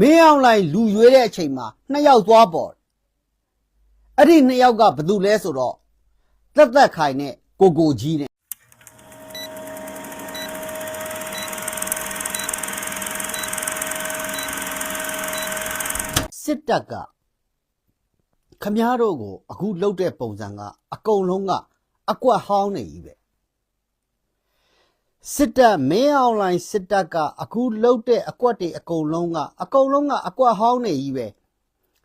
မင်းအောင်လှိုင်လူရွေးတဲ့အချိန်မှာနှစ်ယောက်သွားပေါ်တယ်အဲ့ဒီနှစ်ယောက်ကဘယ်သူလဲဆိုတော့တက်တက်ခိုင်နဲ့ကိုကိုကြီးနဲ့စစ်တပ်ကခမားတို့ကို အခုလှုပ်တဲ့ပုံစံကအကုန်လုံးကအကွက်ဟောင်းနေကြီးပဲ စစ်တပ်မင်းအောင်လိုင်းစစ်တပ်ကအခုလှုပ်တဲ့အကွက်တွေအကုန်လုံးကအကုန်လုံးကအကွက်ဟောင်းနေကြီးပဲ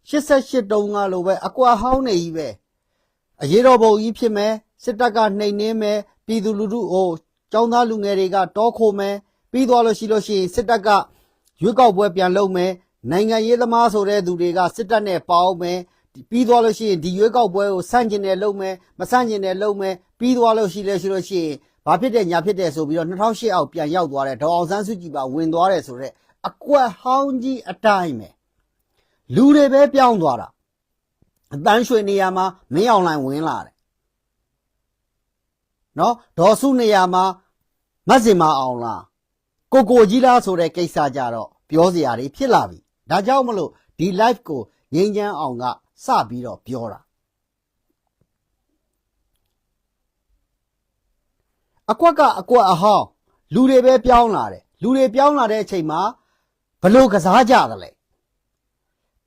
88တုံးကလိုပဲအကွက်ဟောင်းနေကြီးပဲအရေးတော်ပုံကြီးဖြစ်မယ်စစ်တပ်ကနှိမ်နှင်းမယ်ပြည်သူလူထုဟိုចောင်းသားလူငယ်တွေကတောခိုမယ်ပြီးသွားလို့ရှိလို့ရှိရင်စစ်တပ်ကရွေးကောက်ပွဲပြန်လုပ်မယ်နိုင်ငံရေးသမားဆိုတဲ့သူတွေကစစ်တပ်နဲ့ပေါင်းမယ်ဒီပြီးသွားလို့ရှိရင်ဒီရွေးကောက်ပွဲကိုဆန့်ကျင်တယ်လုပ်မယ်မဆန့်ကျင်တယ်လုပ်မယ်ပြီးသွားလို့ရှိလဲရှိလို့ရှိရင် ဘာဖြစ်တယ်ညာဖြစ်တယ်ဆိုပြီးတော့2008အောက်ပြန်ရောက်သွားတယ်ဒေါအောင်ဆန်းစုကြည်ပါဝင်သွားတယ်ဆိုတော့အကွက်ဟောင်းကြီးအတိုင်းပဲလူတွေပဲပြောင်းသွားတာအတန်းရွှေနေရာမှာမင်းအောင်လိုင်ဝင်လာတယ်နော်ဒေါ်စုနေရာမှာမတ်စင်မအောင်လားကိုကိုကြီးလားဆိုတဲ့ကိစ္စကြတော့ပြောစရာတွေဖြစ်လာပြီဒါကြောင့်မလို့ဒီ live ကိုငိမ့်ချမ်းအောင်ကစပြီးတော့ပြောတာ အကွက်ကအကွက်အဟောင်းလူတွေပဲပြောင်းလာတယ်လူတွေပြောင်းလာတဲ့အချိန်မှာဘလို့ကစားကြသလဲ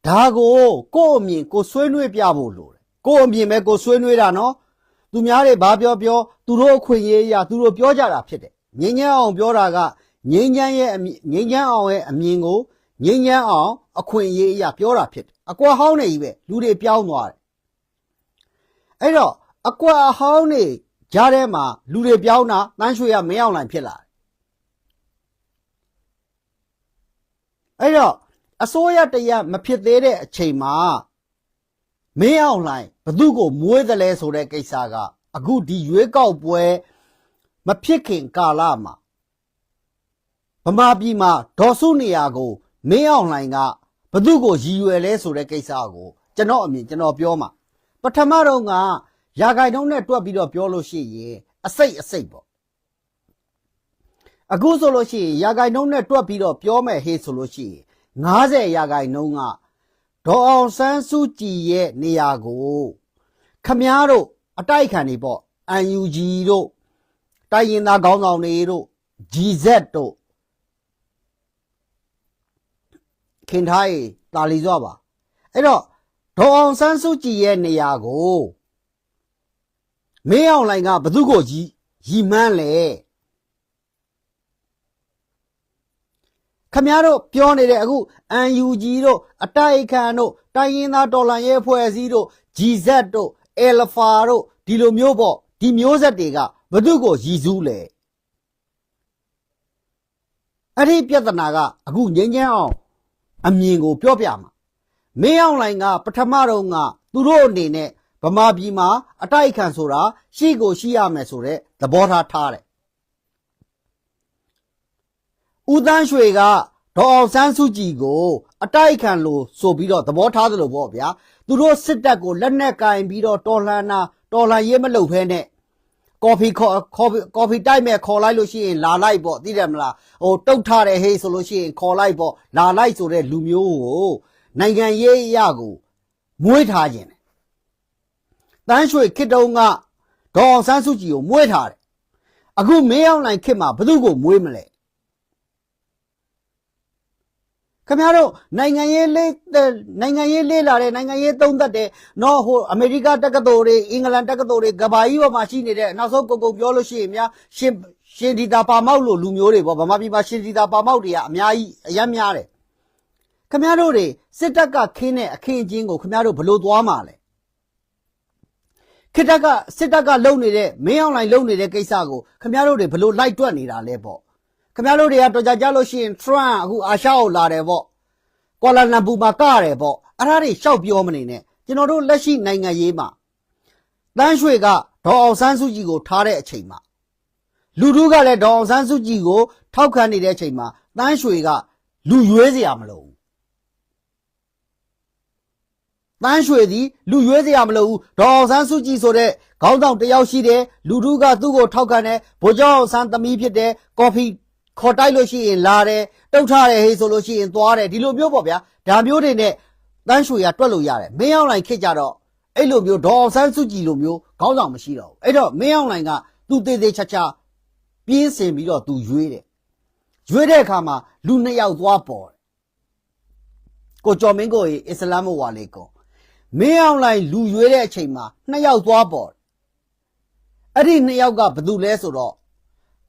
ဒါကိုကိုယ့်အမြင်ကိုဆွေးနွေးပြဖို့လိုတယ်ကိုယ့်အမြင်ပဲကိုဆွေးနွေးတာနော်သူများတွေဘာပြောပြောသူတို့အခွင့်အရေးအရာသူတို့ပြောကြတာဖြစ်တယ်ငင်းညမ်းအောင်ပြောတာကငိမ့်ချမ်းရဲ့အမြင်ငိမ့်ချမ်းအောင်ရဲ့အမြင်ကိုငိမ့်ချမ်းအောင်အခွင့်အရေးအရာပြောတာဖြစ်တယ်အကွက်ဟောင်းနေကြီးပဲလူတွေပြောင်းသွားတယ်အဲ့တော့အကွက်အဟောင်းနေ ကြားထဲမှာလူတွေပြောင်းတာတန်းရွှေရမင်းအောင်လိုင်ဖြစ်လာတယ်အဲ့တော့အစိုးရတရက်မဖြစ်သေးတဲ့အချိန်မှာမင်းအောင်လိုင်ဘသူ့ကိုမွေးတယ်လဲဆိုတဲ့ကိစ္စက အခုဒီရွေးကောက်ပွဲမဖြစ်ခင်ကာလမှာဗမာပြည်မှာဒေါ်စုနေရာကိုမင်းအောင်လှိုင်ကဘသူ့ကိုရည်ရွယ်လဲဆိုတဲ့ကိစ္စကိုကျွန်တော်အမြင်ကျွန်တော်ပြောမှာပထမတော့က ရာဂိုင်တုံးနဲ့တွက်ပြီးတော့ပြောလို့ရှိရင်အစိတ်အစိတ်ပေါ့အခုဆိုလို့ရှိရင်ရာဂိုင်တုံးနဲ့တွက်ပြီးတော့ပြောမယ်ဟေးဆိုလို့ရှိရင်90ရာဂိုင်တုံးကဒေါ်အောင်ဆန်းစုကြည်ရဲ့နေရာကိုခမားတို့အတိုက်ခံနေပေါ့ UNG တို့တိုင်းရင်သားခေါင်းဆောင်တွေတို့ GZ တို့ခင်ထားရေတာလီစွာပါအဲ့တော့ဒေါ်အောင်ဆန်းစုကြည်ရဲ့နေရာကို မင်းအောင်လှိုင်ကဘသူ့ကိုကြီးရီမန်းလဲခမရတို့ပြောနေတဲ့အခု UNG တို့အတိုက်အခံတို့တိုင်းရင်းသားတော်လှန်ရေးအဖွဲ့အစည်းတို့ GZ တို့ Alpha တို့ဒီလိုမျိုးပေါ့ဒီမျိုးဆက်တွေကဘသူ့ကိုရည်စူးလဲအဲ့ဒီပြဿနာကအခုငင်းငင်းအောင်အမြင်ကိုပြောပြမှာမင်းအောင်လှိုင်ကပထမတော့ကသူတို့အနေနဲ့ ဗမာပြည်မှာအတိုက်အခံဆိုတာရှိကိုရှိရမယ်ဆိုတဲ့သဘောထားထားတယ်ဦးတန်းရွှေကဒေါ်အောင်ဆန်းစုကြည်ကို အတိုက်အခံလို့ဆိုပြီးတော့သဘောထားသလိုပေါ့ဗျာသူတို့စစ်တပ်ကိုလက်နက်ကင်ပြီးတော့တော်လှန်တာတော်လှန်ရေးမလုပ်ဖဲနဲ့ကော်ဖီခေါ်ကော်ဖီကော်ဖီတိုက်မဲ့ခေါ်လိုက်လို့ရှိရင်လာလိုက်ပေါ့သိတယ်မလားဟိုတုတ်ထားတယ်ဟေးဆိုလို့ရှိရင်ခေါ်လိုက်ပေါ့လာလိုက်ဆိုတဲ့လူမျိုးကိုနိုင်ငံရေးအရာကိုမွေးထားခြင်း တယ်တန်းရွှေခစ်တုံးကဒေါ်အောင်ဆန်းစုကြည်ကိုမွေးထားတယ်အခုမင်းအောင်နိုင်ခစ်မှာဘသူ့ကိုမွေးမလဲခင်ဗျားတို့နိုင်ငံရေးလေးနိုင်ငံရေးလေးလာတဲ့နိုင်ငံရေးသုံးသက်တဲ့နော်ဟိုအမေရိကတက္ကသိုလ်တွေအင်္ဂလန်တက္ကသိုလ်တွေကဘာကြီးပေါ်မှာရှိနေတဲ့နောက်ဆုံးကုန်ကုန်ပြောလို့ရှိရင်များရှင်ရှင်ဒီတာပါမောက်လို့လူမျိုးတွေပေါ့ဗမာပြည်မှာရှင်ဒီတာပါမောက်တွေကအများကြီးအများများတယ်ခင်ဗျားတို့တွေစစ်တပ်ကခင်းတဲ့အခင်းအကျင်းကိုခင်ဗျားတို့ဘလို့သွားမှာလဲ ခေတ္တကစစ်တပ်ကလုံနေတဲ့မင်းအောင်လိုင်လုံနေတဲ့ကိစ္စကိုခင်ဗျားတို့တွေဘလို့လိုက်တွက်နေတာလဲပေါ့ခင်ဗျားတို့တွေကတော်ကြကြလို့ရှိရင် Trump အခုအာရှကိုလာတယ်ပေါ့ကွာလာလမ်ပူမှာကရတယ်ပေါ့အဲ့ဒါတွေရှောက်ပြောမနေနဲ့ကျွန်တော်တို့လက်ရှိနိုင်ငံရေးမှာတန်းရွှေကဒေါ်အောင်ဆန်းစုကြည်ကိုထားတဲ့အချိန်မှာလူတို့ကလည်းဒေါ်အောင်ဆန်းစုကြည်ကိုထောက်ခံနေတဲ့အချိန်မှာတန်းရွှေကလူရွေးစရာမလိုဘူး တန်းရွှေသည်လူရွေးစရာမလိုဘူးဒေါ်အောင်ဆန်းစုကြည်ဆိုတဲ့ခေါင်းဆောင်တစ်ယောက်ရှိတယ်လူတို့ကသူ့ကိုထောက်ခံတယ်ဗိုလ်ချုပ်အောင်ဆန်းသမီးဖြစ်တယ်ကော်ဖီခေါ်တိုက်လို့ရှိရင်လာတယ်တုတ်ထားတယ်ဟေးဆိုလို့ရှိရင်သွားတယ်ဒီလိုမျိုးပေါ့ဗျာဒါမျိုးတွေနဲ့တန်းရွှေရတွက်လို့ရတယ်မင်းအောင်လိုင်ခစ်ကြတော့အဲ့လိုမျိုးဒေါ်အောင်ဆန်းစုကြည်လိုမျိုးခေါင်းဆောင်မရှိတော့ဘူးအဲ့တော့မင်းအောင်လိုင်ကသူသေးသေးချာချာပြင်းစင်ပြီးတော့သူရွေးတယ်ရွေးတဲ့အခါမှာလူနှစ်ယောက်သွားပေါ်တယ်ကိုကျော်မင်းကိုရေအစ္စလာမ်ဝါလေကော မင်းအောင်လိုင်လူရွေးတဲ့အချိန်မှာနှစ်ယောက်သွားပေါ်တယ်အဲ့ဒီနှစ်ယောက်ကဘယ်သူလဲဆိုတော့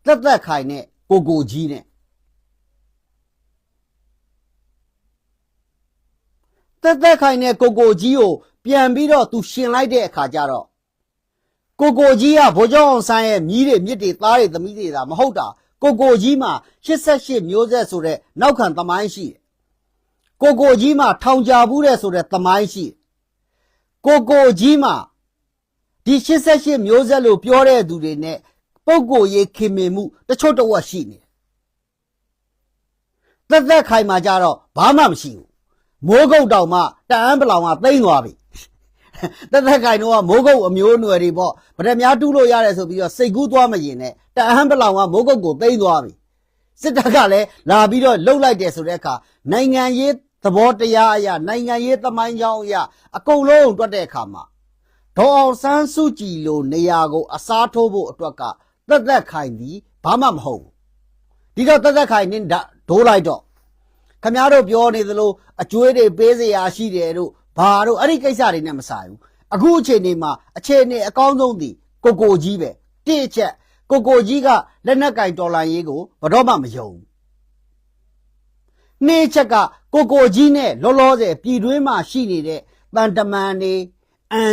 တက်တက်ခိုင်နဲ့ကိုကိုကြီးနဲ့တက်တက်ခိုင်နဲ့ကိုကိုကြီးကိုပြန်ပြီးတော့သူရှင်လိုက်တဲ့အခါကျတော့ကိုကိုကြီးကဗိုလ်ချုပ်အောင်ဆန်းရဲ့မြီးတွေမြစ်တွေသားတွေသမီးတွေသာမဟုတ်တာကိုကိုကြီးမှာ88မျိုးဆက်ဆိုတဲ့နောက်ခံသမိုင်းရှိတယ်ကိုကိုကြီးမှာထောင်ကြဘူးတဲ့ဆိုတဲ့သမိုင်းရှိတယ် ကိုကိုကြီးမှာဒီ88မျိုးဆက်လို့ပြောတဲ့သူတွေနဲ့ပုံကိုယ်ရေးခင်မင်မှုတချို့တဝက်ရှိနေတယ်တက်တက်ခိုင်မှာကြတော့ဘာမှမရှိဘူးမိုးကုတ်တောင်မှတအန်းပလောင်ကသိမ့်သွားပြီတက်တက်ခိုင်တော့ကမိုးကုတ်အမျိုးအနွယ်တွေပေါ့ဗဒများတူးလို့ရတယ်ဆိုပြီးတော့စိတ်ကူးသွားမရင်နဲ့တအန်းပလောင်ကမိုးကုတ်ကိုသိမ့်သွားပြီစစ်တပ်ကလည်းလာပြီးတော့လှုပ်လိုက်တယ်ဆိုတဲ့အခါနိုင်ငံရေး သဘောတရားအရာနိုင်ငံရေးသမိုင်းကြောင်းအရာအကုန်လုံးတွက်တဲ့အခါမှာဒေါ်အောင်ဆန်းစုကြည်လိုနေရာကို အစားထိုးဖို့အတွက်ကတက်တက်ခိုင်သည်ဘာမှမဟုတ်ဘူးဒီတော့တက်တက်ခိုင်နင်းဒိုးလိုက်တော့ခမားတို့ပြောနေသလိုအကျွေးတွေပေးစရာရှိတယ်တို့ဘာတို့အဲ့ဒီကိစ္စတွေနဲ့မဆိုင်ဘူးအခုအချိန်ဒီမှာအခြေအနေအကောင်းဆုံးသည်ကိုကိုကြီးပဲတိအချက်ကိုကိုကြီးကလက်နက်ကင်တော်လိုင်းရေးကိုဘယ်တော့မှမယုံဘူး နေ့ချက်ကကိုကိုကြီးနဲ့လောလောဆယ်ပြည်တွင်းမှာရှိနေတဲ့တန်တမန်တွေ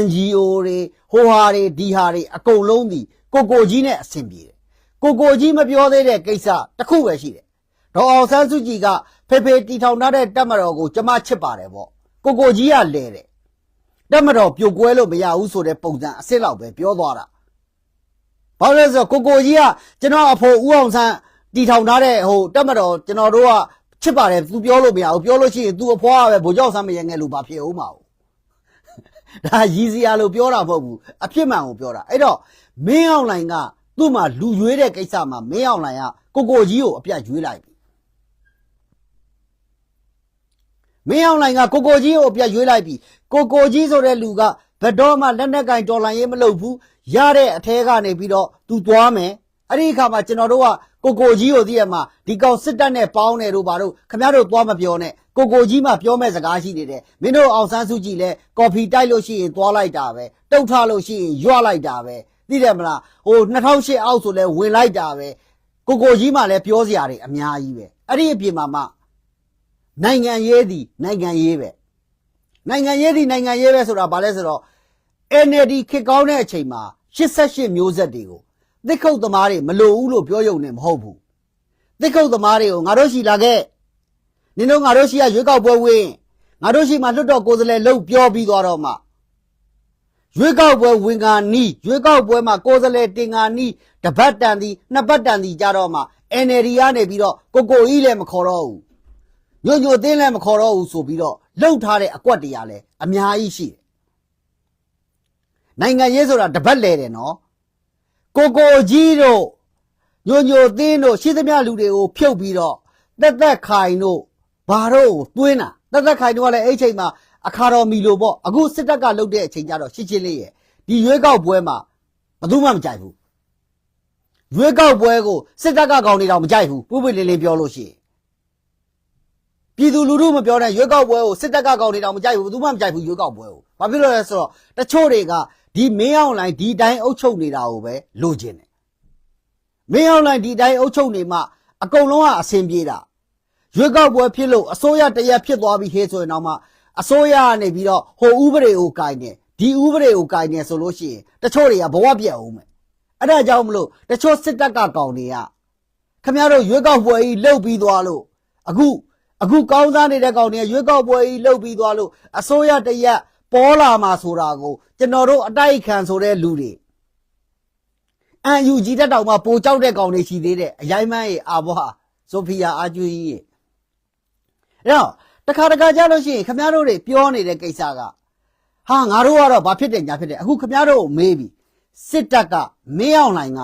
NGO တွေဟိုဟာတွေဒီဟာတွေအကုန်လုံးသည်ကိုကိုကြီးနဲ့အဆင်ပြေတယ်ကိုကိုကြီးမပြောသေးတဲ့ကိစ္စတစ်ခုပဲရှိတယ်ဒေါ်အောင်ဆန်းစုကြည်ကဖေဖေတီထောင်ထားတဲ့တက်မတော်ကိုကျမချစ်ပါတယ်ပေါ့ကိုကိုကြီးကလဲတယ်တက်မတော်ပြိုကွဲလို့မရဘူးဆိုတဲ့ပုံစံအစ်စ်လောက်ပဲပြောသွားတာဘာလို့လဲဆိုတော့ကိုကိုကြီးကကျွန်တော်အဖိုးဦးအောင်ဆန်းတီထောင်ထားတဲ့ဟိုတက်မတော်ကျွန်တော်တို့က ချစ်ပါတယ်သူပြောလို့မရဘူးပြောလို့ရှိရင်သူအဖွားကပဲဗိုလ်ချုပ်ဆန်းမရငယ်လို့ဘာဖြစ်အောင်မအောင်ဒါရည်စရာလို့ပြောတာမဟုတ်ဘူးအဖြစ်မှန်ကိုပြောတာအဲ့တော့မင်းအောင်လိုင်ကသူ့မှာလူရွေးတဲ့ကိစ္စမှာမင်းအောင်လိုင်ကကိုကိုကြီးကိုအပြတ်ရွေးလိုက်ပြီမင်းအောင်လိုင်ကကိုကိုကြီးကိုအပြတ်ရွေးလိုက်ပြီကိုကိုကြီးဆိုတဲ့လူကဘယ်တော့မှလက်နက်ကင်တော်လှန်ရေးမလုပ်ဘူးရတဲ့အထဲကနေပြီးတော့သူသွားမယ် အဲ့ဒီအခါမှာကျွန်တော်တို့ကကိုကိုကြီးကိုသိရမှာဒီကောင်စစ်တပ်နဲ့ပေါင်းတယ်တို့ဘာတို့ခမရတို့သွားမပြောနဲ့ကိုကိုကြီးမှပြောမဲ့စကားရှိနေတယ်မင်းတို့အောင်ဆန်းစုကြည်လဲကော်ဖီတိုက်လို့ရှိရင်သွားလိုက်တာပဲတုတ်ထလို့ရှိရင်ရွလိုက်တာပဲသိတယ်မလားဟို2008အောက်ဆိုလဲဝင်လိုက်တာပဲကိုကိုကြီးမှလည်းပြောစရာတွေအများကြီးပဲအဲ့ဒီအပြင်မှာမှနိုင်ငံရေးသည်နိုင်ငံရေးပဲနိုင်ငံရေးသည်နိုင်ငံရေးပဲဆိုတာဘာလဲဆိုတော့ NLD ခေတ်ကောင်းတဲ့အချိန်မှာ88မျိုးဆက်တွေကို သစ်ခုတ်သမားတွေမလိုဘူးလို့ပြောရုံနဲ့မဟုတ်ဘူးသစ်ခုတ်သမားတွေကိုငါတို့ရှိလာခဲ့နင်တို့ငါတို့ရှိရရွေးကောက်ပွဲဝင်ငါတို့ရှိမှလွတ်တော်ကိုယ်စားလှယ်လှုပ်ပြောပြီးသွားတော့မှရွေးကောက်ပွဲဝင်ကနီးရွေးကောက်ပွဲမှာကိုယ်စားလှယ်တင်ကနီးတပတ်တန်သည်နှစ်ပတ်တန်သည်ကြတော့မှ NLD ကနေပြီးတော့ကိုကိုကြီးလည်းမခေါ်တော့ဘူးညို့ညို့တင်းလည်းမခေါ်တော့ဘူးဆိုပြီးတော့လှုပ်ထားတဲ့အကွက်တရားလည်းအများကြီးရှိတယ်နိုင်ငံရေးဆိုတာတပတ်လဲတယ်နော် ကိုကိုကြီးတို့ညို့ညို့တင်းတို့ရှိသမျှလူတွေကိုဖြုတ်ပြီးတော့တက်တက်ခိုင်တို့ဘာတို့ကိုတွင်းတာတက်တက်ခိုင်တို့ကလည်းအဲ့ဒီချိန်မှာအခါတော်မီလို့ပေါ့အခုစစ်တပ်ကလှုပ်တဲ့အချိန်ကျတော့ရှင်းရှင်းလေးရဲ့ဒီရွေးကောက်ပွဲမှာဘယ်သူမှမကြိုက်ဘူးရွေးကောက်ပွဲကိုစစ်တပ်ကကောင်းနေတော့မကြိုက်ဘူးပုပ်ပွေလင်းလင်းပြောလို့ရှိရင်ပြည်သူလူထုမပြောတဲ့ရွေးကောက်ပွဲကိုစစ်တပ်ကကောက်နေတော့မကြိုက်ဘူးဘယ်သူမှမကြိုက်ဘူးရွေးကောက်ပွဲကိုဘာဖြစ်လို့လဲဆိုတော့တချို့တွေက ဒီမင်းအောင်လိုင်းဒီတိုင်းအုပ်ချုပ်နေတာကိုပဲလိုချင်တယ်မင်းအောင်လိုင်းဒီတိုင်းအုပ်ချုပ်နေမှအကုန်လုံးကအဆင်ပြေတာရွေးကောက်ပွဲဖြစ်လို့အစိုးရတရက်ဖြစ်သွားပြီဟေးဆိုရင်တော့မှအစိုးရကနေပြီးတော့ဟိုဥပဒေကိုကင်တယ်ဒီဥပဒေကိုကင်တယ်ဆိုလို့ရှိရင်တချို့တွေကဘဝပြတ်အောင်မယ်အဲ့ဒါကြောင့်မလို့တချို့စစ်တပ်ကကောင်တွေကခမရတို့ရွေးကောက်ပွဲကြီးလှုပ်ပြီးသွားလို့အခုအခုကောင်းစားနေတဲ့ကောင်တွေကရွေးကောက်ပွဲကြီးလှုပ်ပြီးသွားလို့အစိုးရတရက်ပေါ်လာမှာဆိုတာကို ကျွန်တော်တို့အတိုက်ခံဆိုတဲ့လူတွေအန်ယူဂျီတက်တောင်မှပိုကြောက်တဲ့ကောင်တွေရှိသေးတယ်အရိုင်းမန်းရေအာဘောဟာဆိုဖီယာအာကျွေးကြီးရေအဲ့တော့တခါတခါကြလို့ရှိရင်ခမရတို့တွေပြောနေတဲ့ကိစ္စကဟာငါတို့ကတော့ဘာဖြစ်တယ်ညာဖြစ်တယ်အခုခမရတို့ကိုမေးပြီစစ်တပ်ကမင်းအောင်လှိုင်က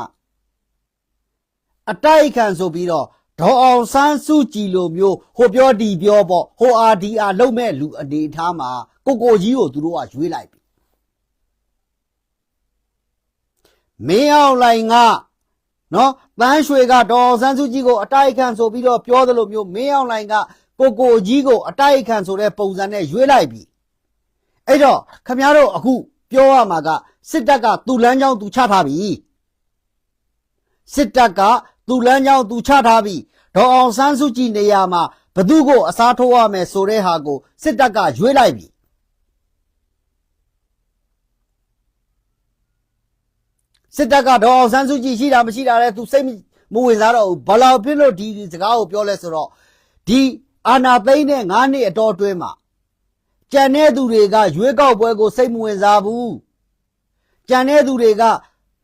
အတိုက်ခံဆိုပြီးတော့ဒေါ်အောင်ဆန်းစုကြည်လိုမျိုးဟိုပြောဒီပြောပေါ့ဟိုအာဒီအာလုံးမဲ့လူအနေထားမှာကိုကိုကြီးကိုသူတို့ကရွေးလိုက်ပြီ မင်းအောင်လိုင်ကနော်တန်းရွှေကဒေါ်အောင်ဆန်းစုကြည်ကိုအတိုက်ခံဆိုပြီးတော့ပြောသလိုမျိုးမင်းအောင်လိုင်ကကိုကိုကြီးကိုအတိုက်ခံဆိုတဲ့ပုံစံနဲ့ရွေးလိုက်ပြီအဲ့တော့ခမရတို့အခုပြောရမှာကစစ်တပ်ကသူ့လမ်းကြောင်းသူချထားပြီစစ်တပ်ကသူ့လမ်းကြောင်းသူချထားပြီးဒေါ်အောင်ဆန်းစုကြည်နေရာမှာဘသူကိုအစားထိုးရမယ်ဆိုတဲ့ဟာကိုစစ်တပ်ကရွေးလိုက်ပြီ စစ်တပ်ကဒေါ်အောင်ဆန်းစုကြည်ရှိတာမရှိတာလဲသူစိတ်မဝင်စားတော့ဘူးဘလောက်ဖြစ်လို့ဒီစကားကိုပြောလဲဆိုတော့ဒီအာနာသိမ့်တဲ့9နှစ်အတော်အတွင်းမှာကြံတဲ့သူတွေကရွေးကောက်ပွဲကိုစိတ်မဝင်စားဘူးကြံတဲ့သူတွေက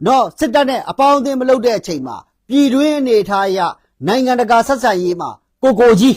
နော်စစ်တပ်နဲ့အပေါင်းအသင်းမလုပ်တဲ့အချိန်မှာပြည်တွင်းအနေထားအရနိုင်ငံတကာဆက်ဆံရေးမှာကိုကိုကြီး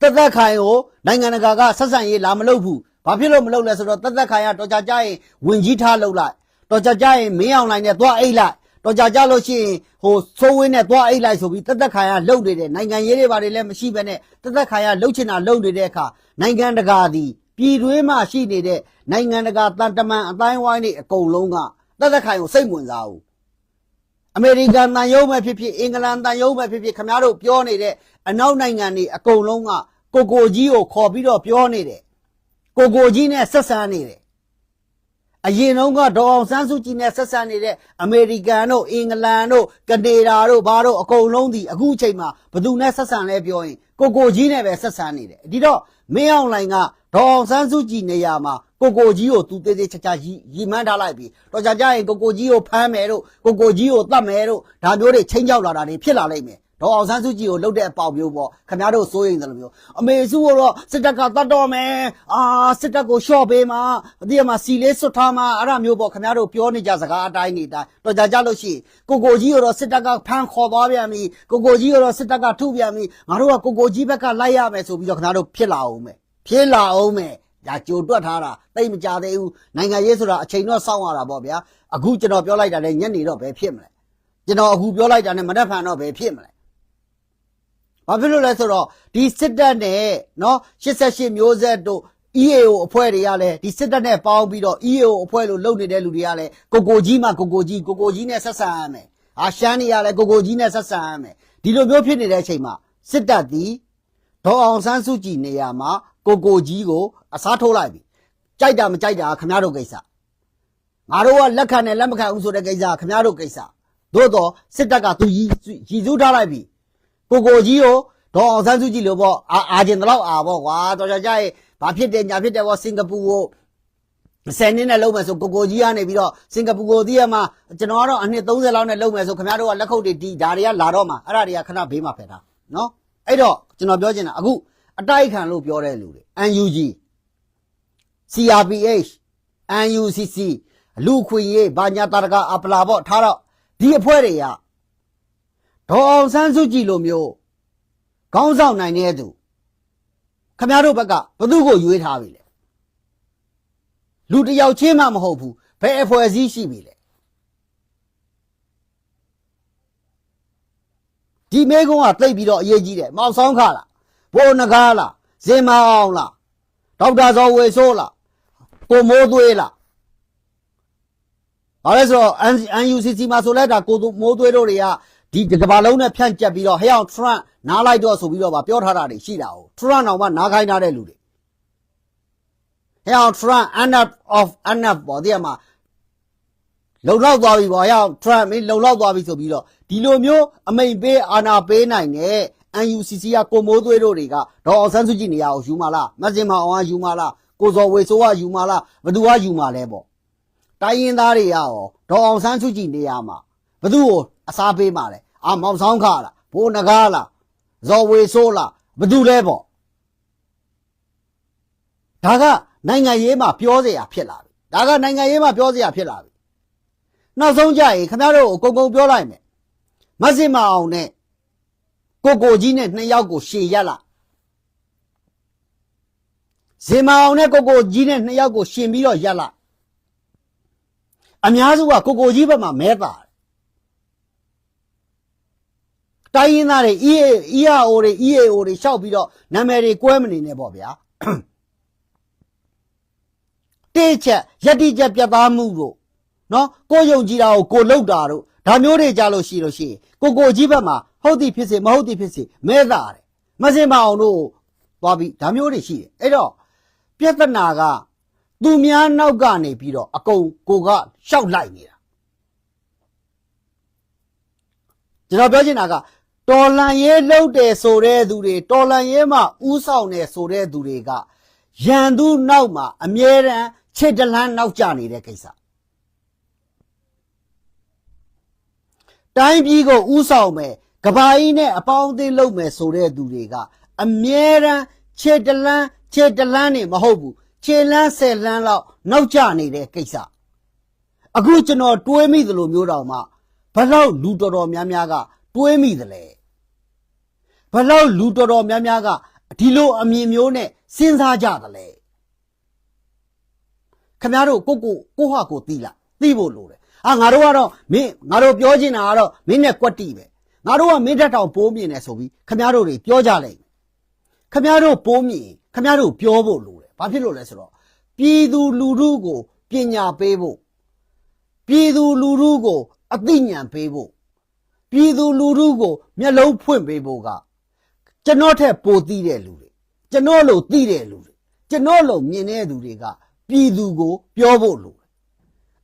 တက်သက်ခိုင်ကိုနိုင်ငံတကာကဆက်ဆံရေးလာမလုပ်ဘူး ဘာဖြစ်လို့မလုပ်လဲဆိုတော့တက်သက်ခိုင်ကတော်ကြကြရင်ဝင်ကြီးထားလုပ်လိုက်တော်ကြကြရင်မင်းအောင်လိုင်းနဲ့သွားအိတ်လိုက်တော်ကြကြလို့ရှိရင်ဟိုဆိုးဝင်းနဲ့သွားအိတ်လိုက်ဆိုပြီးတက်သက်ခိုင်ကလှုပ်နေတယ်နိုင်ငံရေးတွေဘာတွေလည်းမရှိဘဲနဲ့တက်သက်ခိုင်ကလှုပ်ချင်တာလှုပ်နေတဲ့အခါနိုင်ငံတကာသည်ပြည်တွင်းမှာရှိနေတဲ့နိုင်ငံတကာတန်တမန်အတိုင်းဝိုင်းတွေအကုန်လုံးကတက်သက်ခိုင်ကိုစိတ်ဝင်စားဘူးအမေရိကန်တန်ယုံမဲ့ဖြစ်ဖြစ်အင်္ဂလန်တန်ယုံမဲ့ဖြစ်ဖြစ်ခင်ဗျားတို့ပြောနေတဲ့အနောက်နိုင်ငံတွေအကုန်လုံးကကိုကိုကြီးကိုခေါ်ပြီးတော့ပြောနေတယ် ကိုကိုကြီးနဲ့ဆက်ဆံနေတယ်အရင်တုန်းကဒေါ်အောင်ဆန်းစုကြည်နဲ့ဆက်ဆံနေတဲ့အမေရိကန်တို့အင်္ဂလန်တို့ကနေဒါတို့ဘာတို့အကုန်လုံးဒီအခုချိန်မှာဘယ်သူနဲ့ဆက်ဆံလဲပြောရင်ကိုကိုကြီးနဲ့ပဲဆက်ဆံနေတယ်ဒီတော့မင်းအောင်လှိုင်ကဒေါ်အောင်ဆန်းစုကြည်နေရာမှာကိုကိုကြီးကိုသူသေးသေးချာချာရီရီမှန်းထားလိုက်ပြီတော့ကြကြရင်ကိုကိုကြီးကိုဖမ်းမယ်တို့ကိုကိုကြီးကိုတတ်မယ်တို့ဒါမျိုးတွေချင်းကြောက်လာတာတွေဖြစ်လာလိမ့်မယ် ဒေါ်အောင်ဆန်းစုကြည်ကိုလှုပ်တဲ့အပေါက်မျိုးပေါ့ခင်ဗျားတို့စိုးရိမ်တယ်လို့မျိုးအမေစုကတော့စစ်တပ်ကတတ်တော့မယ်အာစစ်တပ်ကိုရှော့ပေးမှာအတိအမှစီလေးစွတ်ထားမှာအဲ့ဒါမျိုးပေါ့ခင်ဗျားတို့ပြောနေကြစကားအတိုင်းနေတိုင်းတော့ကြကြလို့ရှိရင်ကိုကိုကြီးကတော့စစ်တပ်ကဖမ်းခေါ်သွားပြန်ပြီကိုကိုကြီးကတော့စစ်တပ်ကထုပြန်ပြီငါတို့ကကိုကိုကြီးဘက်ကလိုက်ရမယ်ဆိုပြီးတော့ခင်ဗျားတို့ဖြစ်လာအောင်မယ်ဖြစ်လာအောင်မယ်ဒါကြိုတွက်ထားတာတိတ်မကြသေးဘူးနိုင်ငံရေးဆိုတာအချိန်တော့စောင့်ရတာပေါ့ဗျာအခုကျွန်တော်ပြောလိုက်တာလည်းညနေတော့ဘယ်ဖြစ်မလဲကျွန်တော်အခုပြောလိုက်တာနဲ့မနှက်ဖန်တော့ဘယ်ဖြစ်မလဲ ဘာဖြစ်လို့လဲဆိုတော့ဒီစစ်တပ်နဲ့နော်88မျိုးဆက်တို့ EAO အဖွဲ့တွေကလည်းဒီစစ်တပ်နဲ့ပေါင်းပြီးတော့ EAO အဖွဲ့လို့လုပ်နေတဲ့လူတွေကလည်းကိုကိုကြီးမှကိုကိုကြီးကိုကိုကြီးနဲ့ဆက်ဆံရမယ်။အာရှမ်းတွေကလည်းကိုကိုကြီးနဲ့ဆက်ဆံရမယ်။ဒီလိုမျိုးဖြစ်နေတဲ့အချိန်မှာစစ်တပ်ဒီဒေါ်အောင်ဆန်းစုကြည်နေရာမှာကိုကိုကြီးကိုအစားထိုးလိုက်ပြီ။ကြိုက်တာမကြိုက်တာခမရတို့ကိစ္စ။ငါတို့ကလက်ခံနဲ့လက်မခံဘူးဆိုတဲ့ကိစ္စခမရတို့ကိစ္စ။သို့တော့စစ်တပ်ကသူရည်ရည်စူးထားလိုက်ပြီ ကိုကိုကြီးကိုဒေါ်အောင်ဆန်းစုကြည်လို့ပေါ့အာအာကျင်တော့အာပေါ့ကွာတော်ကြကြရဲ့ဘာဖြစ်တယ်ညာဖြစ်တယ်ပေါ့စင်ကာပူကိုဆယ်နှစ်နဲ့လုံးမယ်ဆိုကိုကိုကြီးကနေပြီးတော့စင်ကာပူကိုတည်းရမှာကျွန်တော်ကတော့အနှစ်30လောက်နဲ့လုံးမယ်ဆိုခင်ဗျားတို့ကလက်ခုပ်တွေဒီဒါတွေကလာတော့မှာအဲ့ဒါတွေကခဏဘေးမှာဖယ်ထားနော်အဲ့တော့ကျွန်တော်ပြောချင်တာအခုအတိုက်ခံလို့ပြောတဲ့လူတွေ UNG CRPH NUCC လူခွေရေးဘာညာတာရကအပလာပေါ့ထားတော့ဒီအဖွဲ့တွေက ဒေါ်အောင်ဆန်းစုကြည်လိုမျိုးခေါင်းဆောင်နိုင်တဲ့သူခမရတို့ဘက်ကဘသူ့ကိုရွေးထားပြီလဲလူတစ်ယောက်ချင်းမှမဟုတ်ဘူးဘယ်အဖွဲ့အစည်းရှိပြီလဲဒီမဲကုန်းကတိတ်ပြီးတော့အရေးကြီးတယ်မောက်ဆောင်ခလားဘိုးနဂါလားဇင်မအောင်လားဒေါက်တာဇော်ဝေဆိုးလားကိုမိုးသွေးလားဘာလဲဆိုတော့ UNCC မှာဆိုလဲဒါကိုမိုးသွေးတို့တွေက ဒီကဘာလုံးနဲ့ဖြန့်ကျက်ပြီးတော့ဟဲ့အောင် Trump နားလိုက်တော့ဆိုပြီးတော့ပြောထားတာတွေရှိတာ哦 Trump တော့မှနားခိုင်းထားတဲ့လူတွေဟဲ့အောင် Trump enough of enough ပေါ်ဒီမှာလုံလောက်သွားပြီပေါ့ဟဲ့အောင် Trump မင်းလုံလောက်သွားပြီဆိုပြီးတော့ဒီလိုမျိုးအမိန်ပေးအာဏာပေးနိုင်တဲ့ NUCC ကကိုမိုးသွေးတို့တွေကဒေါ်အောင်ဆန်းစုကြည်နေရာကိုယူမလားမစင်မအောင်ကယူမလားကိုဇော်ဝေဆိုးကယူမလားဘသူကယူမလဲပေါ့တိုင်းရင်းသားတွေရောဒေါ်အောင်ဆန်းစုကြည်နေရာမှာ ဘသူ့ကိုအစားပေးมาလဲအာမောင်ဆောင်ခလားဘိုးနဂါလားဇော်ဝေဆိုးလားဘသူလဲပေါ့ဒါကနိုင်ငံရေးမှာပြောเสียဖြစ်လာပြီဒါကနိုင်ငံရေးမှာပြောเสียဖြစ်လာပြီနောက်ဆုံးကြရင်ခင်ဗျားတို့ကိုအကုန်ကုန်ပြောလိုက်မယ်မဆင်မအောင်နဲ့ကိုကိုကြီးနဲ့နှစ်ယောက်ကိုရှေ့ရက်လာဇင်မအောင်နဲ့ကိုကိုကြီးနဲ့နှစ်ယောက်ကိုရှင်ပြီးတော့ရက်လာအများစုကကိုကိုကြီးဘက်မှာမဲတာတယ် တိုင်းရင်းသားတွေ EA EAO တွေ EAO တွေရှောက်ပြီးတော့နာမည်တွေကွဲမနေနဲ့ပေါ့ဗျာတေးချက်ယက်တိချက်ပြတ်သားမှုတို့နော်ကိုယ်ယုံကြည်တာကိုကိုလှုပ်တာတို့ဒါမျိုးတွေကြလို့ရှိလို့ရှိရင်ကိုကိုကြီးဘက်မှာဟုတ်သည်ဖြစ်စေမဟုတ်သည်ဖြစ်စေမဲတာတယ်မစင်မအောင်တို့သွားပြီးဒါမျိုးတွေရှိတယ်အဲ့တော့ပြဿနာကသူများနောက်ကနေပြီးတော့အကုန်ကိုကရှောက်လိုက်နေတာကျွန်တော်ပြောချင်တာက တော်လန်ရေးလှုပ်တယ်ဆိုတဲ့သူတွေတော်လန်ရေးမှာဥဆောင်တယ်ဆိုတဲ့သူတွေကရန်သူနောက်မှာအမြဲတမ်းခြေတလန်းနောက်ကျနေတဲ့ကိစ္စတိုင်းပြည်ကိုဥဆောင်မယ်ကဘာကြီးနဲ့အပေါင်းအသင်းလုပ်မယ်ဆိုတဲ့သူတွေက အမြဲတမ်းခြေတလန်းခြေတလန်းနေမဟုတ်ဘူးခြေလန်းဆယ်လန်းလောက်နောက်ကျနေတဲ့ကိစ္စအခုကျွန်တော်တွေးမိသလိုမျိုးတောင်မှဘလောက်လူတော်တော်များများကတွေးမိသလဲ ဘလောက်လူတော်တော်များများကဒီလိုအမြင်မျိုးနဲ့စဉ်းစားကြသလဲခင်ဗျားတို့ကိုကိုကိုဟာကိုတီးလားတီးဖို့လိုတယ်အာငါတို့ကတော့မင်းငါတို့ပြောချင်တာကတော့မင်းနဲ့ကွက်တီပဲငါတို့ကမင်းတက်တောင်ပိုးမြင်နေဆိုပြီးခင်ဗျားတို့တွေပြောကြလိုက်မယ်ခင်ဗျားတို့ပိုးမြင်ခင်ဗျားတို့ပြောဖို့လိုတယ်ဘာဖြစ်လို့လဲဆိုတော့ပြည်သူလူထုကိုပညာပေးဖို့ပြည်သူလူထုကိုအသိဉာဏ်ပေးဖို့ပြည်သူလူထုကိုမျက်လုံးဖွင့်ပေးဖို့က ကျွန်တော်ထက်ပိုသိတဲ့လူတွေကျွန်တော်လိုသိတဲ့လူတွေကျွန်တော်လိုမြင်တဲ့သူတွေကပြည်သူကို ပြောဖို့လိုတယ်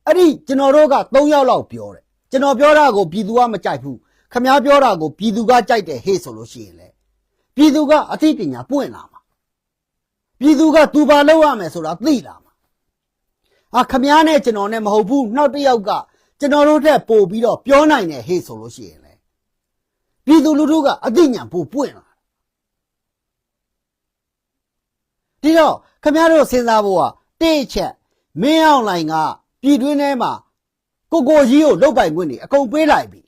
အဲ့ဒီကျွန်တော်တို့က၃ယောက်လောက်ပြောတယ်ကျွန်တော်ပြောတာကိုပြည်သူကမကြိုက်ဘူးခမားပြောတာကိုပြည်သူကကြိုက်တယ်ဟေ့ဆိုလို့ရှိရင်လေပြည်သူကအသိပညာပွင့်လာမှာပြည်သူကသူပါလောက်ရမယ်ဆိုတာသိလာမှာအာခမားနဲ့ကျွန်တော်နဲ့မဟုတ်ဘူးနောက်တစ်ယောက်ကကျွန်တော်တို့တက်ပို့ပြီးတော့ပြောနိုင်တယ်ဟေ့ဆိုလို့ရှိရင်လေပြည်သူလူထုကအသိဉာဏ်ပို့ပွင့်လာ ဒီတော့ခမားတို့စဉ်းစားဖို့ကတိတ်ချက်မင်းအောင်လိုင်ကပြည်တွင်းထဲမှာကိုကိုကြီးကိုလုတ်ပိုင်ခွင့်နေအကုန်ပေးလိုက်ပြီ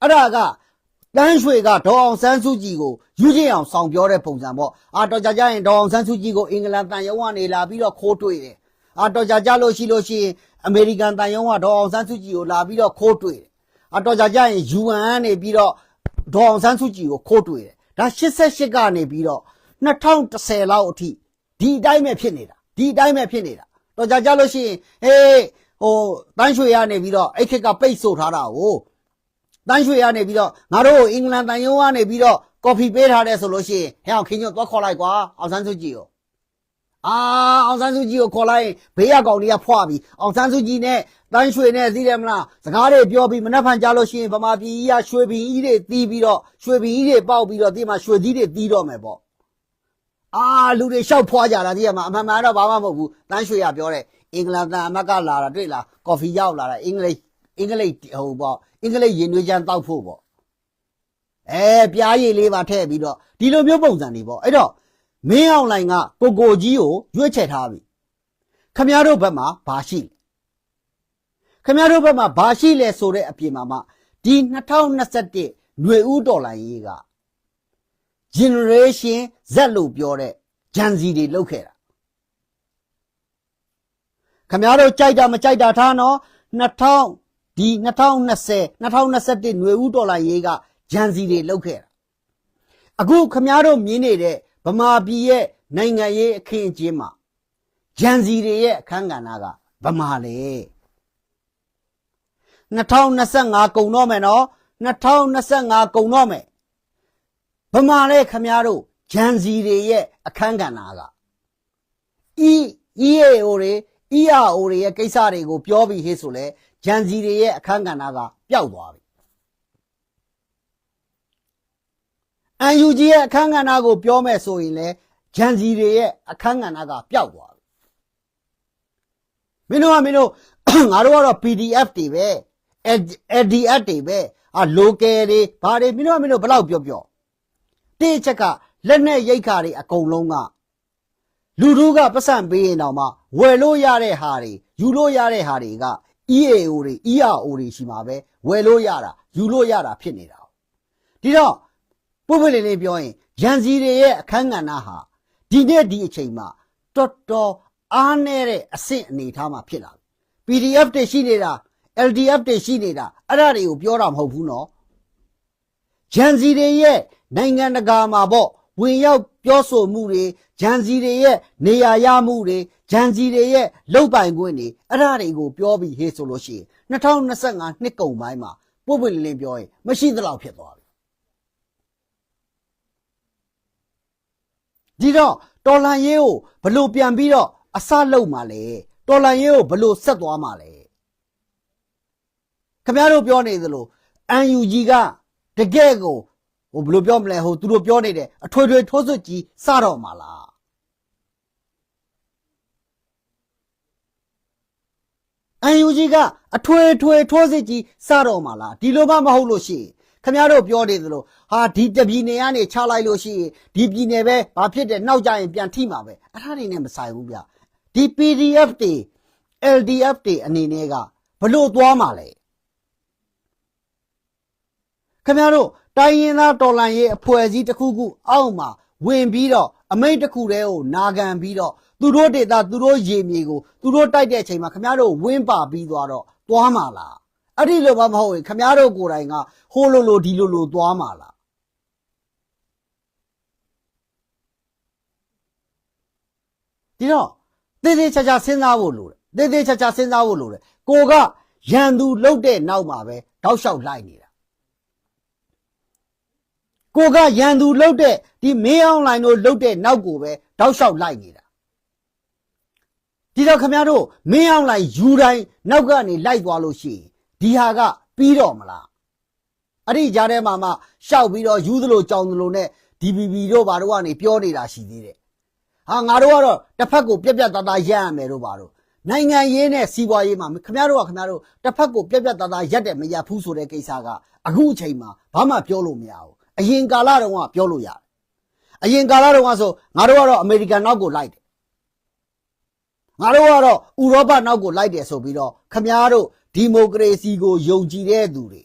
အဲ့ဒါကတန်းရွှေကဒေါ်အောင်ဆန်းစုကြည်ကိုယူချင်းအောင်ဆောင်ပြောတဲ့ပုံစံပေါ့အာတော်ကြကြရင်ဒေါ်အောင်ဆန်းစုကြည်ကိုအင်္ဂလန်တန်ရုံးကနေလာပြီးတော့ခိုးတွေ့တယ်အာတော်ကြကြလို့ရှိလို့ရှိရင်အမေရိကန်တန်ယုံကဒေါ်အောင်ဆန်းစုကြည်ကိုလာပြီးတော့ခိုးတွေ့တယ်။အာတော်ကြကြရင် UN ကနေပြီးတော့ဒေါ်အောင်ဆန်းစုကြည်ကိုခိုးတွေ့တယ်။ဒါ88ကနေပြီးတော့2010လောက်အထိ ဒီအတိုင်းပဲဖြစ်နေတာ။ဒီအတိုင်းပဲဖြစ်နေတာ။တော်ကြကြလို့ရှိရင်ဟေးဟိုတန်းရွှေရနေပြီးတော့အဲ့ခက်ကပိတ်ဆို့ထားတာကိုတန်းရွှေရနေပြီးတော့ငါတို့ကိုအင်္ဂလန်တန်ယုံကနေပြီးတော့ကော်ဖီပေးထားတယ်ဆိုလို့ရှိရင်ဟဲ့အောင်ခင်းညွတ်သွားခေါ်လိုက်ကွာအောင်ဆန်းစုကြည်ကိုအာအောင်ဆန်းစုကြည်ကိုခေါ်လိုက်ရင်ဘေးရကောင်တွေကဖွာပြီးအောင်ဆန်းစုကြည်နဲ့တန်းရွှေနဲ့သိတယ်မလားစကားတွေပြောပြီးမနှက်ဖန်ကြလို့ရှိရင်ဗမာပြည်ကြီးကရွှေပြည်ကြီးတွေတီးပြီးတော့ရွှေပြည်ကြီးတွေပေါက်ပြီးတော့ဒီမှာရွှေကြီးတွေတီးတော့မယ်ပေါ့ အာလူတွေရှောက်ဖွာကြတာဒီကမှာအမှန်မှန်တော့ဘာမှမဟုတ်ဘူးတန်းရွှေရပြောတယ်အင်္ဂလန်တန်အမတ်ကလာတာတွေ့လားကော်ဖီရောက်လာတာအင်္ဂလိပ်အင်္ဂလိပ်ဟိုပေါ့အင်္ဂလိပ်ရင်နွေးချမ်းတောက်ဖို့ပေါ့အဲပြားရည်လေးပါထည့်ပြီးတော့ဒီလိုမျိုးပုံစံတွေပေါ့အဲ့တော့မင်းအောင်လိုင်ကကိုကိုကြီးကိုရွေးချယ်ထားပြီခမရတို့ဘက်မှာဘာရှိလဲခမရတို့ဘက်မှာဘာရှိလဲဆိုတဲ့အပြင်မှာမှဒီ2021ຫນွေဦးတော်လိုင်ရေးက generation Z လို့ပြောတဲ့ဂျန်စီတွေလောက်ခဲ့တာခမရတို့ကြိုက်တာမကြိုက်တာထားနော်2000ဒီ2020 2021ຫນွေဦးတော်လိုင်ရေးကဂျန်စီတွေလောက်ခဲ့တာအခုခမားတို့မြင်နေတဲ့ဗမာပြည်ရဲ့နိုင်ငံရေးအခင်းအကျင်းမှာဂျန်စီတွေရဲ့အခန်းကဏ္ဍကဗမာလေ2025ကုန်တော့မယ်နော်2025ကုန်တော့မယ် ဗမာလေခမားတို့ဂျန်စီတွေရဲ့အခန်းကဏ္ဍက E EAO တွေ ERO တွေရဲ့ကိစ္စတွေကိုပြောပြီးဟေ့ဆိုလဲဂျန်စီတွေရဲ့အခန်းကဏ္ဍကပျောက်သွားပြီ UNG ရဲ့အခန်းကဏ္ဍကိုပြောမယ်ဆိုရင်လေဂျန်စီတွေရဲ့အခန်းကဏ္ဍကပျောက်သွားပြီမင်းတို့ကမင်းတို့ငါတို့ကတော့ PDF တွေပဲ ADF တွေပဲအာ local တွေဘာတွေမင်းတို့ကမင်းတို့ဘယ်လောက်ပြောပြော တိအချက်ကလက်နဲ့ရိတ်ခါတွေအကုန်လုံးကလူတို့ကပတ်စံပေးရင်တော့မှဝယ်လို့ရတဲ့ဟာတွေယူလို့ရတဲ့ဟာတွေက EAO တွေ ERO တွေရှိမှာပဲဝယ်လို့ရတာယူလို့ရတာဖြစ်နေတာဒီတော့ပုပ္ပလင်းလေးပြောရင်ရန်စီတွေရဲ့အခန်းကဏ္ဍဟာဒီနေ့ဒီအချိန်မှာတော်တော်အားနည်းတဲ့အဆင့်အနေထားမှာဖြစ်လာပြီ PDF တွေရှိနေတာ LDF တွေရှိနေတာအဲ့ဒါတွေကိုပြောတာမဟုတ်ဘူးနော်ဂျန်စီတွေရဲ့ နိုင်ငံတကာမှာပေါ့ဝင်ရောက်ပြောဆိုမှုတွေဂျန်စီတွေရဲ့နေရာရမှုတွေဂျန်စီတွေရဲ့လုံပိုင်ခွင့်တွေအဲ့ဒါတွေကိုပြောပြီးဟေးဆိုလို့ရှိရင်2025နှစ်ကုန်ပိုင်းမှာပို့ပွင့်လင်းလင်းပြောရင်မရှိသလောက်ဖြစ်သွားပြီဒီတော့တော်လန်ရေးကိုဘလို့ပြန်ပြီးတော့အစလုံးမှာလဲတော်လန်ရေးကိုဘလို့ဆက်သွားမှာလဲခင်ဗျားတို့ပြောနေသလို UNG ကတကယ်ကို ဟိုဘယ်လိုပြောမလဲဟိုသူတို့ပြောနေတယ်အထွေထွေထိုးစွတ်ကြီးစတော့မှာလား UNG ကအထွေထွေထိုးစစ်ကြီးစတော့မှာလားဒီလိုမှမဟုတ်လို့ရှိရင်ခင်ဗျားတို့ပြောနေသလိုဟာဒီတပြည်နယ်ကနေချလိုက်လို့ရှိရင်ဒီပြည်နယ်ပဲဘာဖြစ်တယ်နောက်ကြရင်ပြန်ထိမှာပဲအဲ့ဒါတွေနဲ့မဆိုင်ဘူးဗျဒီ PDF တွေ LDF တွေအနေနဲ့ကဘလို့သွားမှာလဲ ခင်ဗျားတို့တိုင်းရင်းသားတော်လှန်ရေးအဖွဲ့အစည်းတစ်ခုခုအောက်မှာဝင်ပြီးတော့အမိန့်တစ်ခုတည်းကိုနာခံပြီးတော့သူတို့ဒေတာသူတို့ရေမြေကိုသူတို့တိုက်တဲ့အချိန်မှာခင်ဗျားတို့ဝင်းပါပြီးသွားတော့သွားမှာလားအဲ့ဒီလိုမှမဟုတ်ရင်ခင်ဗျားတို့ကိုယ်တိုင်ကဟိုလိုလိုဒီလိုလိုသွားမှာလားဒီတော့သေသေးချာချာစဉ်းစားဖို့လိုတယ်သေသေးချာချာစဉ်းစားဖို့လိုတယ်ကိုကရန်သူလှုပ်တဲ့နောက်မှာပဲတောက်လျှောက်လိုက်နေတာ ကိုကရန်သူလှုပ်တဲ့ဒီမင်းအောင်လိုင်းတို့လှုပ်တဲ့နောက်ကိုပဲတောက်လျှောက်လိုက်နေတာဒီတော့ခမရတို့မင်းအောင်လိုင်းယူတိုင်းနောက်ကနေလိုက်သွားလို့ရှိရင်ဒီဟာကပြီးတော့မလားအဲ့ဒီကြားထဲမှာမှရှောက်ပြီးတော့ယူသလိုကြောင်သလိုနဲ့ DBB တို့ဘာတို့ကနေပြောနေတာရှိသေးတယ်ဟာငါတို့ကတော့တစ်ဖက်ကိုပြက်ပြက်သားသားရက်ရမယ်တို့ဘာတို့နိုင်ငံရေးနဲ့စီးပွားရေးမှာခမရတို့ကခမရတို့တစ်ဖက်ကိုပြက်ပြက်သားသားရက်တယ်မရက်ဘူးဆိုတဲ့ကိစ္စကအခုအချိန်မှာဘာမှပြောလို့မရဘူး အရင်ကာလတုန်းကပြောလို့ရတယ်အရင်ကာလတုန်းကဆိုငါတို့ကတော့အမေရိကန်နောက်ကိုလိုက်တယ်ငါတို့ကတော့ဥရောပနောက်ကိုလိုက်တယ်ဆိုပြီးတော့ခမားတို့ဒီမိုကရေစီကိုယုံကြည်တဲ့သူတွေ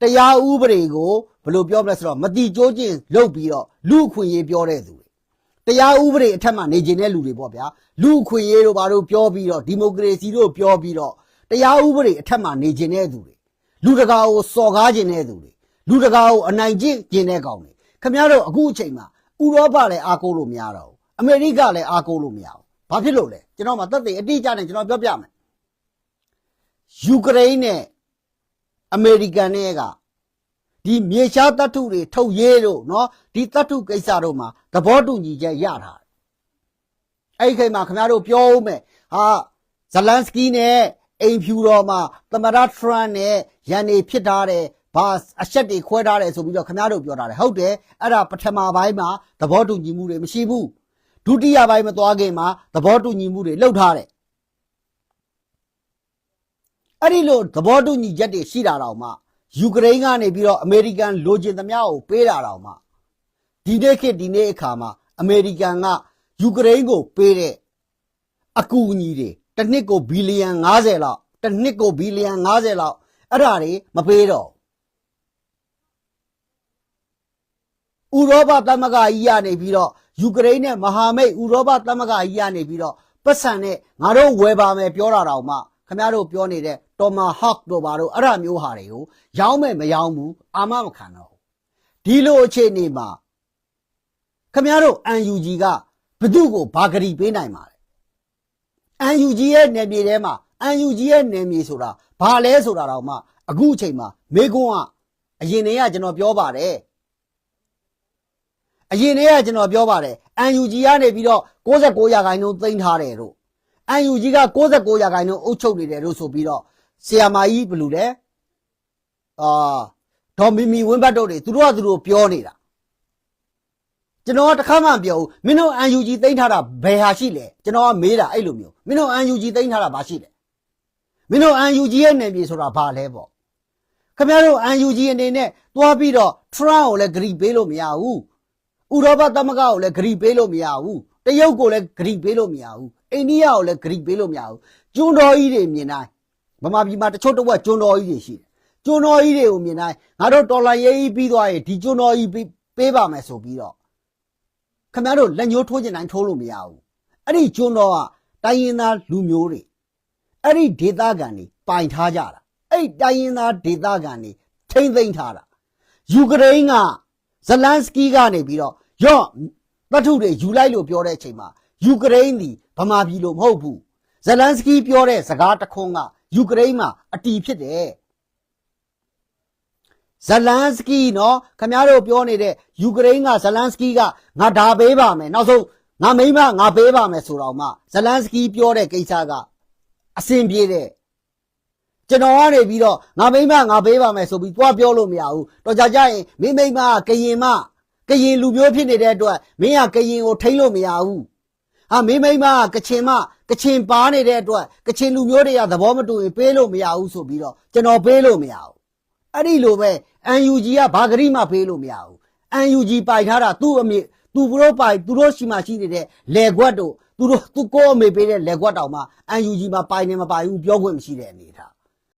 တရားဥပဒေကိုဘယ်လိုပြောမလဲဆိုတော့မတိကျိုးချင်းလုပ်ပြီးတော့လူအခွင့်အရေးပြောတဲ့သူတွေတရားဥပဒေအထက်မှာနေကျင်တဲ့လူတွေပေါ့ဗျာလူအခွင့်အရေးတို့ဘာလို့ပြောပြီးတော့ဒီမိုကရေစီတို့ပြောပြီးတော့တရားဥပဒေအထက်မှာနေကျင်တဲ့သူတွေလူတကာကိုစော်ကားကျင်တဲ့သူတွေ လူတကာကိုအနိုင်ကျင့်ကျင်တဲ့ကောင်တွေခင်ဗျားတို့အခုအချိန်မှာဥရောပလည်းအားကိုးလို့မရတော့ဘူးအမေရိကလည်းအားကိုးလို့မရဘူးဘာဖြစ်လို့လဲကျွန်တော်မှသက်သေအတိအကျနဲ့ကျွန်တော်ပြောပြမယ်ယူကရိန်းနဲ့အမေရိကန်နဲ့ကဒီမြေရှားတပ်ထုတွေထုတ်ရေးတို့เนาะဒီတပ်ထုကိစ္စတို့မှာသဘောတူညီချက်ရထားတယ်အဲ့ဒီခေတ်မှာခင်ဗျားတို့ပြောဦးမယ်ဟာဇလန်စကီနဲ့အိမ်ဖြူတော်မှာသမရထရန့်နဲ့ရန်နေဖြစ်ထားတယ် ဘာအချက်တွေခွဲထားတယ်ဆိုပြီးတော့ခင်ဗျားတို့ပြောထားတယ်ဟုတ်တယ်အဲ့ဒါပထမပိုင်းမှာသဘောတူညီမှုတွေမရှိဘူးဒုတိယပိုင်းမသွားခင်မှာသဘောတူညီမှုတွေလုပ်ထားတယ်အဲ့ဒီလိုသဘောတူညီချက်တွေရှိတာတော့မှယူကရိန်းကနေပြီးတော့အမေရိကန်လိုချင်သမျှကိုပေးတာတော့မှဒီနေ့ခေတ်ဒီနေ့အခါမှာအမေရိကန်ကယူကရိန်းကိုပေးတဲ့အကူအညီတွေတစ်နှစ်ကိုဘီလီယံ90လောက်တစ်နှစ်ကိုဘီလီယံ90လောက်အဲ့ဒါတွေမပေးတော့ ဥရောပသမဂ္ဂကြီးကနေပြီးတော့ယူကရိန်းနဲ့မဟာမိတ်ဥရောပသမဂ္ဂကြီးကနေပြီးတော့ပတ်စံနဲ့ငါတို့ဝယ်ပါမယ်ပြောတာတော့မှခင်ဗျားတို့ပြောနေတဲ့တော်မာဟော့တို့ဘာတို့အဲ့ဒါမျိုးဟာတွေကိုရောင်းမယ်မရောင်းဘူးအာမမခံတော့ဘူးဒီလိုအခြေအနေမှာခင်ဗျားတို့ UNG ကဘသူ့ကိုဘာဂရီပေးနိုင်မှာလဲ UNG ရဲ့နယ်မြေထဲမှာ UNG ရဲ့နယ်မြေဆိုတာဘာလဲဆိုတာတော့မှအခုအချိန်မှာမေကွန်းကအရင်တည်းကကျွန်တော်ပြောပါတယ် အရင်တည်းကကျွန်တော်ပြောပါတယ် UNG ကနေပြီးတော့69ရာခိုင်နှုန်းသိမ်းထားတယ်တို့ UNG က69ရာခိုင်နှုန်းအုပ်ချုပ်နေတယ်လို့ဆိုပြီးတော့ဆီယာမာကြီးဘယ်လိုလဲအာဒေါ်မီမီဝင်းဘတ်တို့တွေသူတို့ကသူတို့ပြောနေတာကျွန်တော်ကတစ်ခါမှမပြောဘူးမင်းတို့ UNG သိမ်းထားတာဘယ်ဟာရှိလဲကျွန်တော်ကမေးတာအဲ့လိုမျိုးမင်းတို့ UNG သိမ်းထားတာဘာရှိလဲမင်းတို့ UNG ရဲ့နယ်မြေဆိုတာဘာလဲပေါ့ခင်ဗျားတို့ UNG အနေနဲ့သွားပြီးတော့ Trump ကိုလည်းဂရီပေးလို့မရဘူး ဥရောပသမဂ္ဂကိုလည်းဂရီပေးလို့မရဘူးတရုတ်ကိုလည်းဂရီပေးလို့မရဘူးအိန္ဒိယကိုလည်းဂရီပေးလို့မရဘူးကျွန်းတော်ကြီးတွေမြင်တိုင်းဗမာပြည်မှာတချို့တစ်ဝက်ကျွန်းတော်ကြီးတွေရှိတယ်ကျွန်းတော်ကြီးတွေကိုမြင်တိုင်းငါတို့တော်လိုင်းရေးပြီးသွားရင်ဒီကျွန်းတော်ကြီးပေးပေးပါမယ်ဆိုပြီးတော့ခင်ဗျားတို့လက်ညှိုးထိုးကျင်တိုင်းထိုးလို့မရဘူးအဲ့ဒီကျွန်းတော်ကတိုင်းရင်းသားလူမျိုးတွေအဲ့ဒီဒေသခံတွေပိုင်ထားကြတာအဲ့ဒီတိုင်းရင်းသားဒေသခံတွေထိမ့်သိမ်းထားတာယူကရိန်းက ဇလန်စကီကနေပြီးတော့ရော့တတ်ထုတွေယူလိုက်လို့ပြောတဲ့အချိန်မှာယူကရိန်းဒီဗမာပြည်လို့မဟုတ်ဘူးဇလန်စကီပြောတဲ့စကားတစ်ခွန်းကယူကရိန်းမှာအတီဖြစ်တယ်ဇလန်စကီနော်ခင်ဗျားတို့ပြောနေတဲ့ယူကရိန်းကဇလန်စကီကငါဒါပေးပါမယ်နောက်ဆုံးငါမိမငါပေးပါမယ်ဆိုတော့မှဇလန်စကီပြောတဲ့ကိစ္စကအဆင်ပြေတဲ့ ကျွန်တော်ကနေပြီးတော့ငါမိမငါပေးပါမယ်ဆိုပြီးသွားပြောလို့မရဘူးတော့ကြကြရင်မိမိမကရင်မကရင်လူမျိုးဖြစ်နေတဲ့အတွက်မင်းကကရင်ကိုထိမ့်လို့မရဘူးဟာမိမိမကချင်မကချင်ပါနေတဲ့အတွက်ကချင်လူမျိုးတွေကသဘောမတူရင်ပေးလို့မရဘူးဆိုပြီးတော့ကျွန်တော်ပေးလို့မရဘူးအဲ့ဒီလိုပဲ UNG ကဘာဂရိမှပေးလို့မရဘူး UNG ပိုင်ထားတာသူ့အမေသူတို့ပိုင်သူတို့ရှိမှရှိနေတဲ့လေခွက်တို့သူတို့သူကိုအမေပေးတဲ့လေခွက်တောင်မှ UNG မှာပိုင်နေမပိုင်ဘူးပြောခွင့်မရှိတဲ့အနေထား